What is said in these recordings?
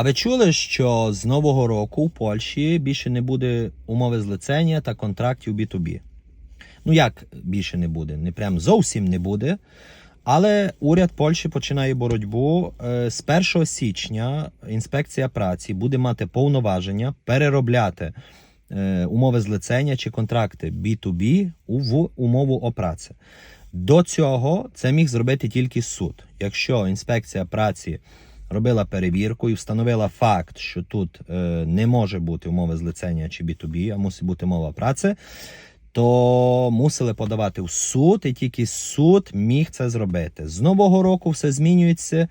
А ви чули, що з нового року в Польщі більше не буде умови злицення та контрактів B2B? Ну як більше не буде? Не прям зовсім не буде. Але уряд Польщі починає боротьбу. Е, З 1 січня інспекція праці буде мати повноваження переробляти е, умови злицення чи контракти B2B в умову опраці. До цього це міг зробити тільки суд. Якщо інспекція праці робила перевірку і встановила факт, що тут е, не може бути умови злицення чи B2B, а мусить бути мова праці, то мусили подавати в суд, і тільки суд міг це зробити. З нового року все змінюється,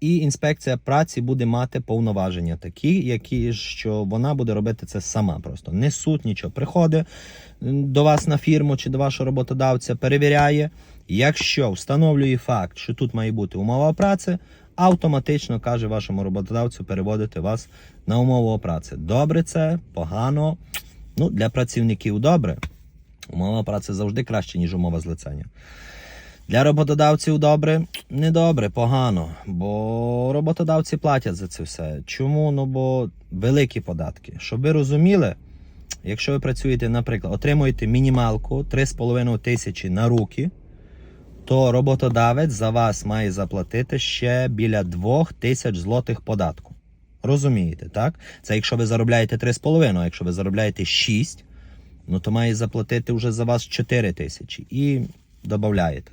і інспекція праці буде мати повноваження такі, які що вона буде робити це сама. Просто не суд, нічого. Приходить до вас на фірму чи до вашого роботодавця, перевіряє. Якщо встановлює факт, що тут має бути умова праці, автоматично каже вашому роботодавцю переводити вас на умову праці. Добре це, погано. Ну, для працівників добре. Умова праці завжди краще, ніж умова злицення. Для роботодавців добре, не добре, погано. Бо роботодавці платять за це все. Чому? Ну бо великі податки. Щоб ви розуміли, якщо ви працюєте, наприклад, отримуєте мінімалку 3,5 тисячі на руки, то роботодавець за вас має заплатити ще біля 2 тисяч злотих податку. Розумієте, так? Це якщо ви заробляєте 3,5, а якщо ви заробляєте 6, ну то має заплатити вже за вас 4 тисячі і додаєте.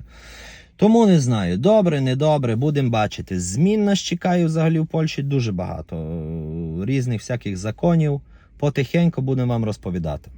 Тому не знаю, добре, недобре, будемо бачити. Змін нас чекає взагалі в Польщі дуже багато. е, Різних всяких законів. Потихеньку будемо вам розповідати.